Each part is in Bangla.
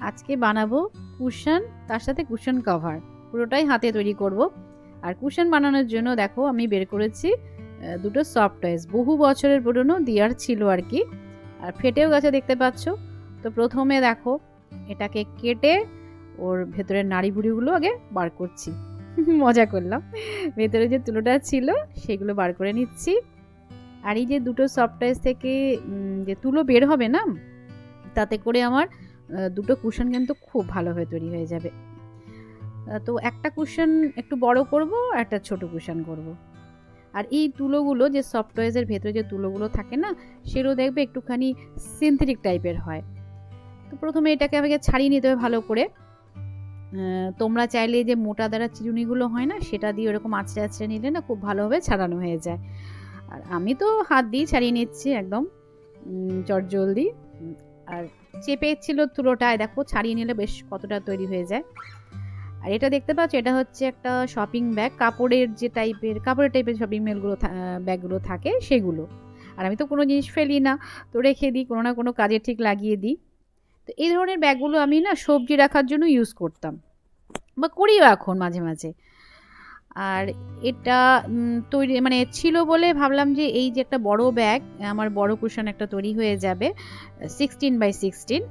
আজকে বানাবো কুশন, তার সাথে কুশন কভার পুরোটাই হাতে তৈরি করব। আর কুশন বানানোর জন্য দেখো আমি বের করেছি দুটো সফট টয়েস বহু বছরের পুরনো দিয়ার ছিল আর কি। আর ফেটেও গেছে দেখতে পাচ্ছ। তো প্রথমে দেখো, এটাকে কেটে ওর ভেতরের নাড়ি ভুড়িগুলো আগে বার করছি। মজা করলাম। ভেতরে যে তুলোটা ছিল, সেগুলো বার করে নিচ্ছি। আর এই যে দুটো সফট টয়েস থেকে যে তুলো বের হবে না, তাতে করে আমার দুটো কুশন কিন্তু খুব ভালোভাবে তৈরি হয়ে যাবে। তো একটা কুশন একটু বড় করব একটা ছোট কুশন করব। আর এই তুলোগুলো যে সফট টয়েসের ভেতরে যে তুলোগুলো থাকে না, সেগুলো দেখবে একটুখানি সিনথেটিক টাইপের হয়। তো প্রথমে এটাকে আমাকে ছাড়িয়ে নিতে হবে ভালো করে। তোমরা চাইলে যে মোটা দ্বারা চিরুনিগুলো হয় না, সেটা দিয়ে ওরকম আছড়ে আছড়ে নিলে না খুব ভালোভাবে ছাড়ানো হয়ে যায়। আর আমি তো হাত দিয়ে ছাড়িয়ে নিচ্ছি একদম। চট জলদি। আর চেপে ছিল তুলোটায়, দেখো, ছাড়িয়ে নিলে বেশ কতটা তৈরি হয়ে যায়। আর এটা দেখতে পাচ্ছ, এটা হচ্ছে একটা শপিং ব্যাগ কাপড়ের যে টাইপের কাপড়ের টাইপের শপিং মেলগুলো ব্যাগগুলো থাকে সেগুলো। আর আমি তো কোনো জিনিস ফেলি না, তো রেখে দিই, কোনো না কোনো কাজে ঠিক লাগিয়ে দিই। তো এই ধরনের ব্যাগগুলো আমি না সবজি রাখার জন্য ইউজ করতাম। বা করিও এখন মাঝে মাঝে। আর এটা তৈরি মানে ছিল বলে ভাবলাম যে এই যে একটা বড় ব্যাগ আমার বড় কুশন একটা তৈরি হয়ে যাবে সিক্সটিন বাই সিক্সটিন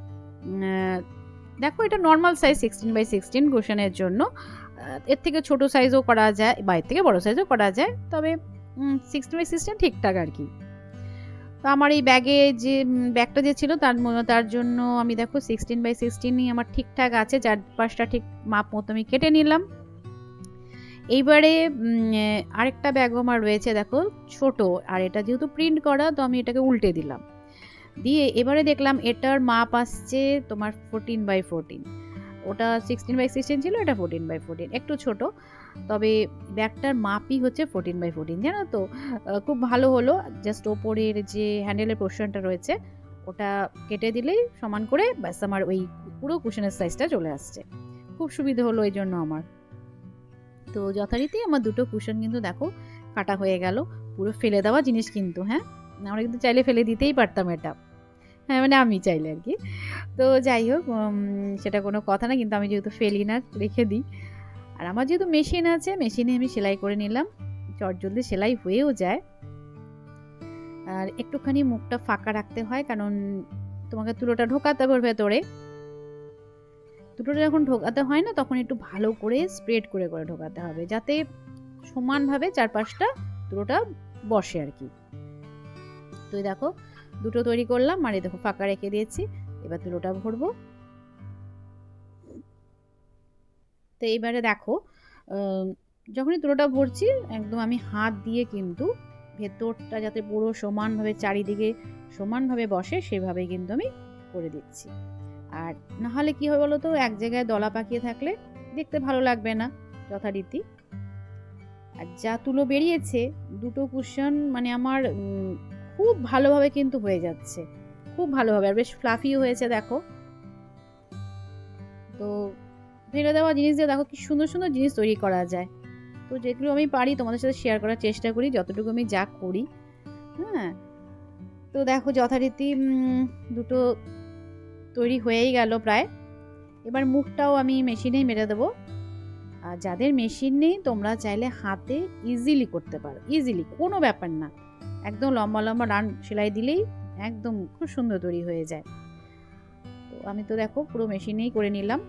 দেখো এটা normal size sixteen by sixteen কুশনের জন্য এর থেকে ছোট সাইজও করা যায়, বা এর থেকে বড় সাইজও করা যায়, তবে সিক্সটিন বাই সিক্সটিন ঠিকঠাক আর কি। তো আমার এই ব্যাগে যে ব্যাগটা যে ছিল তার তার জন্য আমি দেখো সিক্সটিন বাই সিক্সটিনই আমার ঠিকঠাক আছে, চারপাশটা ঠিক মাপ মতো আমি কেটে নিলাম। এইবারে আরেকটা ব্যাগও আমার রয়েছে, দেখো, ছোট, আর এটা যেহেতু প্রিন্ট করা, তো আমি এটাকে উল্টে দিলাম। দিয়ে এবারে দেখলাম এটার মাপ আসছে তোমার ফোরটিন বাই ফোরটিন ওটা সিক্সটিন বাই সিক্সটিন ছিল, এটা ফোরটিন বাই ফোরটিন একটু ছোট। তবে ব্যাগটার মাপই হচ্ছে ফোরটিন বাই ফোরটিন জানো তো? খুব ভালো হলো জাস্ট ওপরের যে হ্যান্ডেলের পোর্শনটা রয়েছে, ওটা কেটে দিলেই সমান করে, ব্যাস আমার ওই পুরো কুশনের সাইজটা চলে আসছে। খুব সুবিধা হলো এই জন্য আমার। তো যথারীতি আমার দুটো কুশন কিন্তু দেখো কাটা হয়ে গেল। পুরো ফেলে দেওয়া জিনিস কিন্তু হ্যাঁ? আমরা কিন্তু চাইলে ফেলে দিতেই পারতাম এটা। হ্যাঁ মানে আমি চাইলে আর কি। তো যাই হোক সেটা কোনো কথা না, কিন্তু আমি যেহেতু ফেলি না, রেখে দিই। আর আমার যেহেতু মেশিন আছে মেশিনে আমি সেলাই করে নিলাম। চট জলদি সেলাই হয়েও যায়। আর একটুখানি মুখটা ফাঁকা রাখতে হয়, কারণ তোমাকে তুলোটা ঢোকাতে হবে ভেতরে। দুটোটা যখন ঢোকাতে হয় না, তখন একটু ভালো করে স্প্রেড করে করে ঢোকাতে হবে, যাতে সমানভাবে চারপাশটা দুটোটা বসে আর কি। তো দেখো, দুটো তৈরি করলাম, আর দেখো ফাঁকা রেখে দিয়েছি, এবার তুলোটা ভরবো। তো এইবারে দেখো যখনই তুলোটা ভরছি, একদম আমি হাত দিয়ে কিন্তু ভেতরটা যাতে পুরো সমানভাবে, চারিদিকে সমানভাবে বসে সেভাবে কিন্তু আমি করে দিচ্ছি। আর নাহলে কি হয় বলো তো এক জায়গায় দলা পাকিয়ে থাকলে দেখতে ভালো লাগবে না যথারীতি। আর যা তুলো বেরিয়েছে, দুটো কুশন মানে আমার খুব ভালোভাবে কিন্তু হয়ে যাচ্ছে। খুব ভালোভাবে, আর বেশ ফ্লাফিও হয়েছে দেখো। তো ফেলে দেওয়া জিনিস দিয়ে দেখো কি সুন্দর সুন্দর জিনিস তৈরি করা যায়। তো যেগুলো আমি পারি তোমাদের সাথে শেয়ার করার চেষ্টা করি, যতটুকু আমি যা করি। হ্যাঁ? তো দেখো যথারীতি দুটো তৈরি হয়েই গেল প্রায়। এবার মুখটাও আমি মেশিনেই মেরে দেবো। আর যাদের মেশিন নেই, তোমরা চাইলে হাতে ইজিলি করতে পারো। ইজিলি কোনো ব্যাপার না। একদম লম্বা লম্বা রান সেলাই দিলেই একদম খুব সুন্দর তৈরি হয়ে যায়। তো আমি তো দেখো পুরো মেশিনেই করে নিলাম।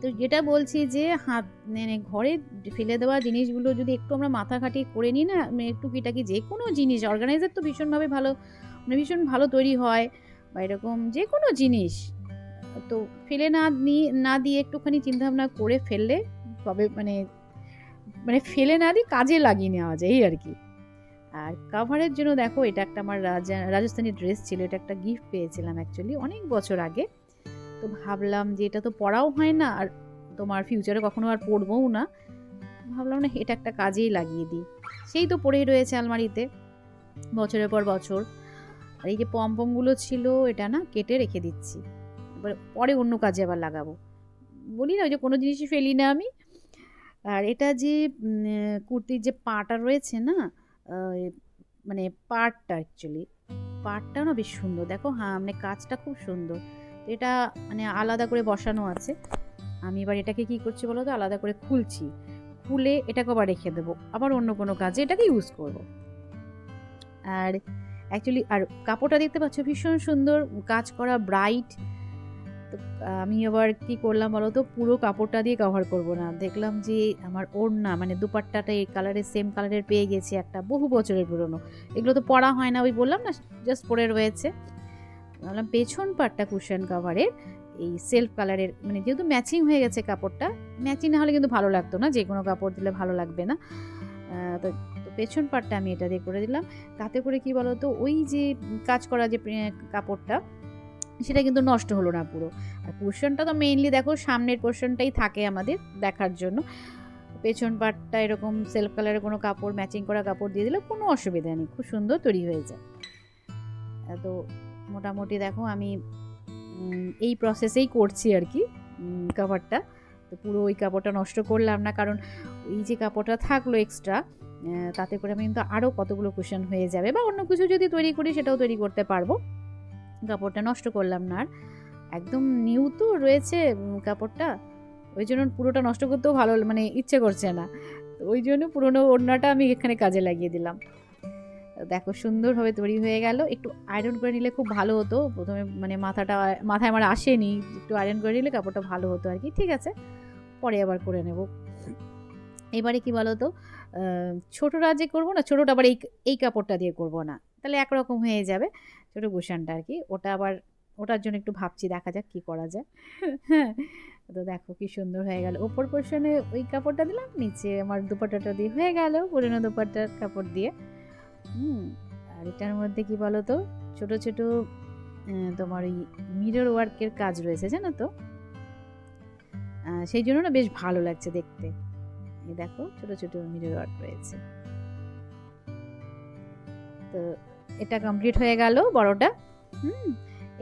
তো যেটা বলছি যে হাত মানে ঘরে ফেলে দেওয়া জিনিসগুলো যদি একটু আমরা মাথা খাটিয়ে করে নিই না মানে একটু কিটাকি যে কোনো জিনিস অর্গানাইজার তো ভীষণভাবে ভালো মানে ভীষণ ভালো তৈরি হয়। বা এরকম যে কোনো জিনিস, তো ফেলে না নিয়ে না দিয়ে একটুখানি চিন্তাভাবনা করে ফেললে তবে মানে মানে ফেলে না দিয়ে কাজে লাগিয়ে নেওয়া যায়, এই আর কি। আর কাভারের জন্য দেখো, এটা একটা আমার রাজা, রাজস্থানি ড্রেস ছিল, এটা একটা গিফট পেয়েছিলাম অ্যাকচুয়ালি অনেক বছর আগে। তো ভাবলাম যে এটা তো পড়াও হয় না, আর তোমার ফিউচারে কখনো আর পরবও না। ভাবলাম না, এটা একটা কাজেই লাগিয়ে দিই। সেই তো পড়েই রয়েছে আলমারিতে। বছরের পর বছর। আর এই যে পমপমগুলো ছিল, এটা না কেটে রেখে দিচ্ছি। এবার পরে অন্য কাজে আবার লাগাবো। বলি না, ওই যে কোনো জিনিসই ফেলি না আমি। আর এটা যে কুর্তির যে পাটা রয়েছে না মানে পাটটা অ্যাকচুয়ালি পাটটা না বেশ সুন্দর। দেখো হ্যাঁ মানে কাজটা খুব সুন্দর। এটা মানে আলাদা করে বসানো আছে। আমি এবার এটাকে কি করছি বলো তো? আলাদা করে খুলছি। খুলে এটাকে আবার রেখে দেবো। আবার অন্য কোনো কাজে এটাকে ইউজ করব। আর অ্যাকচুয়ালি আর কাপড়টা দেখতে পাচ্ছ, ভীষণ সুন্দর কাজ করা ব্রাইট তো আমি আবার কি করলাম বলো তো? পুরো কাপড়টা দিয়ে কভার করব না। দেখলাম যে আমার ওড়না মানে দুপাট্টাটা এই কালারের সেম কালারের পেয়ে গেছি একটা বহু বছরের পুরনো। এগুলো তো পরা হয় না, ওই বললাম না জাস্ট পরে রয়েছে। বললাম, পেছন পাটটা কুশন কাভারের এই সেলফ কালারের মানে যেহেতু ম্যাচিং হয়ে গেছে কাপড়টা ম্যাচিং না হলে কিন্তু ভালো লাগতো না যে কোনো কাপড় দিলে ভালো লাগবে না। তো পেছন পাটটা আমি এটা দিয়ে করে দিলাম। তাতে করে কি বলো তো ওই যে কাজ করা যে কাপড়টা, সেটা কিন্তু নষ্ট হলো না পুরো। আর কুশনটা তো মেইনলি দেখো সামনের পোর্শনটাই থাকে আমাদের দেখার জন্য। পেছন পাটটা এরকম সেলফ কালারের কোনো কাপড় ম্যাচিং করা কাপড় দিয়ে দিলে কোনো অসুবিধা নেই, খুব সুন্দর তৈরি হয়ে যায়। তো মোটামুটি দেখো আমি এই প্রসেসেই করছি আর কি কাভারটা তো পুরো ওই কাপড়টা নষ্ট করলাম না, কারণ এই যে কাপড়টা থাকল এক্সট্রা তাতে করে আমি কিন্তু আরও কতগুলো কুশন হয়ে যাবে বা অন্য কিছু যদি তৈরি করি সেটাও তৈরি করতে পারব। কাপড়টা নষ্ট করলাম না আর। একদম নিউ তো রয়েছে কাপড়টা। ওই জন্য পুরোটা নষ্ট করতেও ভালো মানে ইচ্ছে করছে না। ওই জন্য পুরোনো ওড়নাটা আমি এখানে কাজে লাগিয়ে দিলাম। দেখো সুন্দরভাবে তৈরি হয়ে গেল। একটু আয়রন করে নিলে খুব ভালো হতো। প্রথমে মানে মাথাটা, মাথায় আমার আসেনি। একটু আয়রন করে নিলে কাপড়টা ভালো হতো আর কি। ঠিক আছে। পরে আবার করে নেব। এবারে কি বলো তো যে করব না, ছোটোটা আবার এই এই কাপড়টা দিয়ে করব না। তাহলে একরকম হয়ে যাবে। ছোটো গুশানটা আর কি ওটা আবার, ওটার জন্য একটু ভাবছি, দেখা যাক কী করা যায়। হ্যাঁ তো দেখো কি সুন্দর হয়ে গেল। ওপর পোর্শনে ওই কাপড়টা দিলাম, নিচে আমার দুপাট্টাটা দিয়ে হয়ে গেল পুরনো দুপাট্টার কাপড় দিয়ে। হুম, আর এটার মধ্যে কি বলো তো ছোট ছোট তোমার ওই মিরর ওয়ার্কের কাজ রয়েছে, জানো তো? সেই জন্য না বেশ ভালো লাগছে দেখতে। এই দেখো ছোট ছোট মিরর ওয়ার্ক রয়েছে। তো এটা কমপ্লিট হয়ে গেল বড়টা। হুম,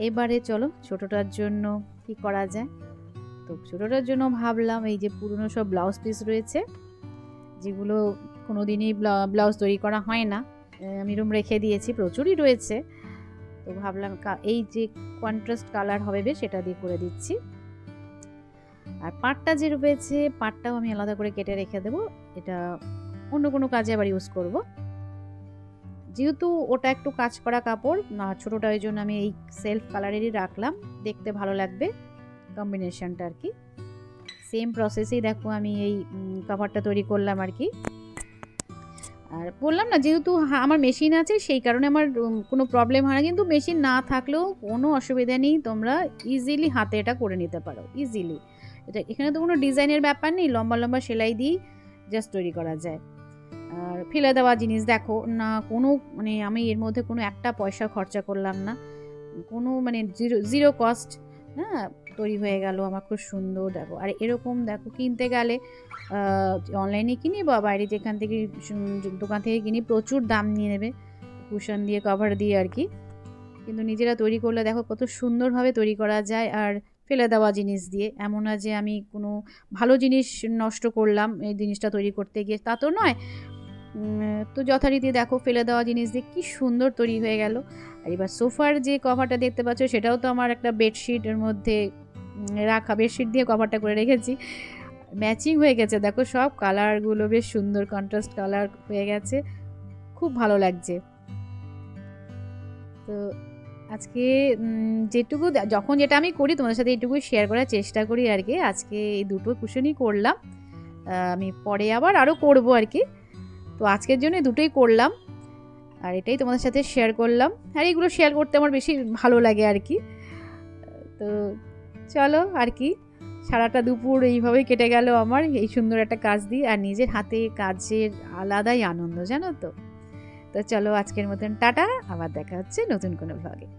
এবারে চলো ছোটটার জন্য কি করা যায়? তো ছোটটার জন্য ভাবলাম এই যে পুরনো সব ব্লাউজ পিস রয়েছে, যেগুলো কোনো দিনই ব্লাউজ তৈরি করা হয় না। আমি রুম রেখে দিয়েছি, প্রচুরই রয়েছে। তো ভাবলাম এই যে কন্ট্রাস্ট কালার হবে বেশ সেটা দিয়ে করে দিচ্ছি। আর পাটটা যে রয়েছে পাটটাও আমি আলাদা করে কেটে রেখে দেবো। এটা অন্য কোনো কাজে আবার ইউজ করব। যেহেতু ওটা একটু কাজ করা কাপড়, না ছোটোটা ওই জন্য আমি এই সেলফ কালারেরই রাখলাম। দেখতে ভালো লাগবে কম্বিনেশনটা আর কি। সেম প্রসেসেই দেখো আমি এই কাপড়টা তৈরি করলাম আর কি। আর বললাম না, যেহেতু আমার মেশিন আছে, সেই কারণে আমার কোনো প্রবলেম হয় না। কিন্তু মেশিন না থাকলেও কোনো অসুবিধা নেই, তোমরা ইজিলি হাতে এটা করে নিতে পারো ইজিলি এটা এখানে তো কোনো ডিজাইনের ব্যাপার নেই, লম্বা লম্বা সেলাই দিয়েই জাস্ট তৈরি করা যায়। আর ফেলে দেওয়া জিনিস দেখো, না কোনো মানে আমি এর মধ্যে কোনো একটা পয়সা খরচা করলাম না। কোনো মানে জিরো জিরো কস্ট হ্যাঁ তৈরি হয়ে গেল, আমার খুব সুন্দর দেখো। আর এরকম দেখো কিনতে গেলে অনলাইনে কিনি বা বাইরে যেখান থেকে দোকান থেকে কিনি, প্রচুর দাম নিয়ে নেবে। কুশন দিয়ে কভার দিয়ে আর কি। কিন্তু নিজেরা তৈরি করলে দেখো কত সুন্দরভাবে তৈরি করা যায়। আর ফেলে দেওয়া জিনিস দিয়ে। এমন না যে আমি কোনো ভালো জিনিস নষ্ট করলাম এই জিনিসটা তৈরি করতে গিয়ে। তা তো নয়। তো যথারীতি দেখো ফেলে দেওয়া জিনিস দিয়ে কি সুন্দর তৈরি হয়ে গেল। আর এবার সোফার যে কভারটা দেখতে পাচ্ছ, সেটাও তো আমার একটা বেডশিটের মধ্যে রাখা বেডশিট দিয়ে কভারটা করে রেখেছি। ম্যাচিং হয়ে গেছে, দেখো সব কালারগুলো বেশ সুন্দর কন্ট্রাস্ট কালার হয়ে গেছে। খুব ভালো লাগছে। তো আজকে যেটুকু যখন যেটা আমি করি তোমাদের সাথে এইটুকু শেয়ার করার চেষ্টা করি আর কি, আজকে এই দুটো কুশনই করলাম। আমি পরে আবার আরও করব আর কি। তো আজকের জন্য দুটোই করলাম। আর এটাই তোমাদের সাথে শেয়ার করলাম। আর এইগুলো শেয়ার করতে আমার বেশি ভালো লাগে আর কি। তো চলো আর কি, সারাটা দুপুর এইভাবেই কেটে গেল আমার, এই সুন্দর একটা কাজ দিয়ে। আর নিজের হাতে কাজের আলাদাই আনন্দ, জানো তো? তো চলো আজকের মতন, টাটা। আবার দেখা হচ্ছে নতুন কোনো ভ্লগে